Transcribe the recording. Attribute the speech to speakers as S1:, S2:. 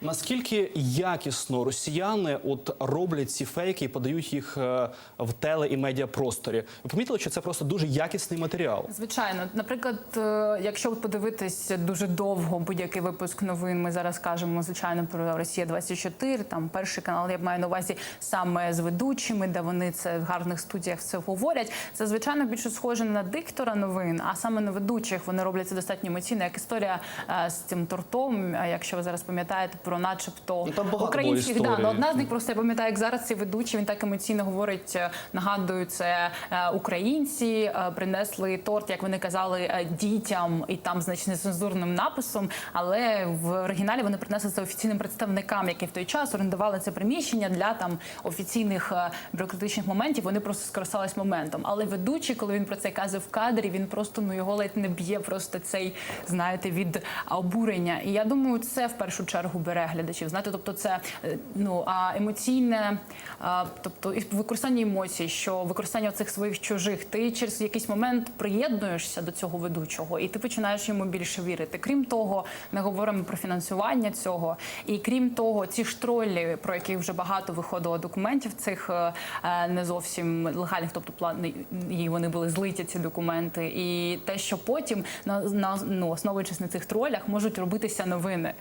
S1: Наскільки якісно росіяни от роблять ці фейки і подають їх е, в теле і медіапросторі? Ви помітили, що це просто дуже якісний матеріал?
S2: Звичайно, наприклад, е, якщо подивитись дуже довго будь-який випуск новин, ми зараз кажемо звичайно про Росія 24 Там перший канал я маю на увазі саме з ведучими, де вони це в гарних студіях все говорять. Це звичайно більше схоже на диктора новин, а саме на ведучих вони роблять це достатньо емоційно. Як історія е, з цим тортом, якщо ви зараз пам'ятаєте про, начебто українських да, ну, одна з них просто я пам'ятаю, як зараз цей ведучий він так емоційно говорить. е, Нагадую, це е, українці е, принесли торт, як вони казали, дітям, і там значить нецензурним написом. Але в оригіналі вони принесли це офіційним представникам, які в той час орендували це приміщення для там офіційних бюрократичних моментів. Вони просто скористались моментом. Але ведучий, коли він про це каже в кадрі, він просто ну його ледь не б'є просто цей, знаєте, від обурення. І я думаю, це в першу чергу бере глядачів. Знаєте, тобто це е, ну а емоційне, а, тобто і використання емоцій, що використання цих своїх чужих, ти через якийсь момент приєднуєшся до цього ведучого, і ти починаєш йому більше вірити. Крім того, не говоримо про фінансування цього, і крім того, ці ж тролі, про які вже багато виходило документів, цих е, е, не зовсім легальних, тобто плани і вони були злиті ці документи, і те, що потім на, на ну, основуючись на цих тролях, можуть робитися новини.